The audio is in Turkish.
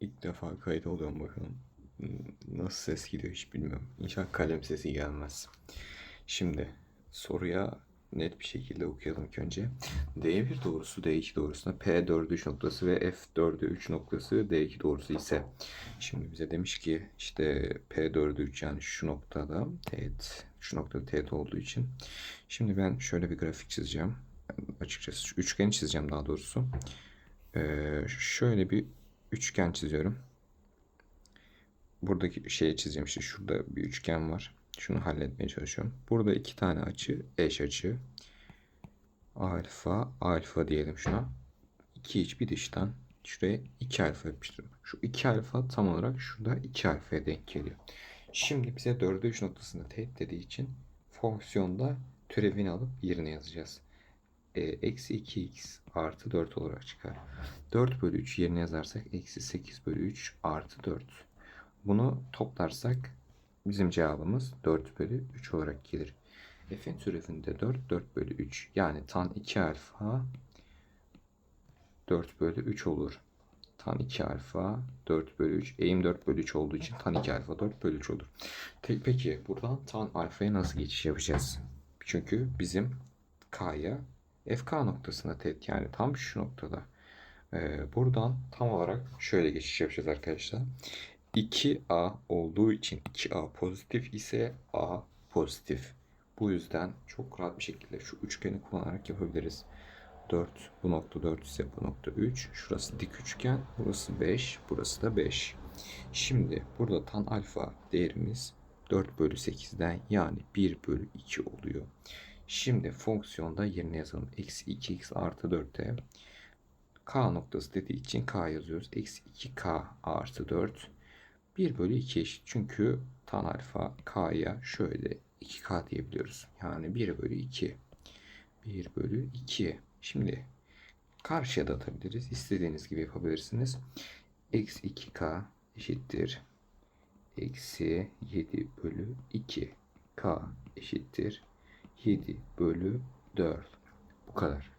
İlk defa kayıt oluyorum bakalım. Hmm, Nasıl ses gidiyor hiç bilmiyorum. İnşallah kalem sesi gelmez. Şimdi soruya net bir şekilde okuyalım ilk önce. D1 doğrusu D2 doğrusuna P4'ü 3 noktası ve F4'ü 3 noktası D2 doğrusu ise şimdi bize demiş ki işte P4'ü 3 yani şu noktada teğet şu noktada teğet olduğu için şimdi ben şöyle bir grafik çizeceğim. Açıkçası şu üçgeni çizeceğim daha doğrusu. Ee, şöyle bir üçgen çiziyorum. Buradaki şeyi çizeceğim işte şurada bir üçgen var. Şunu halletmeye çalışıyorum. Burada iki tane açı eş açı. Alfa, alfa diyelim şuna. İki iç bir dıştan. Şuraya 2 alfa yapıştırdım. Şu 2 alfa tam olarak şurada 2 alfaya denk geliyor. Şimdi bize 4'e 3 noktasında teğet dediği için fonksiyonda türevini alıp yerine yazacağız. E, eksi 2x artı 4 olarak çıkar. 4 bölü 3 yerine yazarsak eksi 8 bölü 3 artı 4. Bunu toplarsak bizim cevabımız 4 bölü 3 olarak gelir. F'in türevinde 4, 4 bölü 3. Yani tan 2 alfa 4 bölü 3 olur. Tan 2 alfa 4 bölü 3. Eğim 4 bölü 3 olduğu için tan 2 alfa 4 bölü 3 olur. Peki buradan tan alfaya nasıl geçiş yapacağız? Çünkü bizim K'ya FK noktasına teğet yani tam şu noktada. Ee, buradan tam olarak şöyle geçiş yapacağız arkadaşlar. 2A olduğu için 2A pozitif ise A pozitif. Bu yüzden çok rahat bir şekilde şu üçgeni kullanarak yapabiliriz. 4 bu nokta 4 ise bu nokta 3. Şurası dik üçgen. Burası 5. Burası da 5. Şimdi burada tan alfa değerimiz 4 bölü 8'den yani 1 bölü 2 oluyor. Şimdi fonksiyonda yerine yazalım. Eksi 2x artı 4'e k noktası dediği için k yazıyoruz. Eksi 2k artı 4 1 bölü 2 eşit. Çünkü tan alfa k'ya şöyle 2k diyebiliyoruz. Yani 1 bölü 2. 1 bölü 2. Şimdi karşıya da atabiliriz. İstediğiniz gibi yapabilirsiniz. Eksi 2k eşittir. Eksi 7 bölü 2. k eşittir. 7 bölü 4. Bu kadar.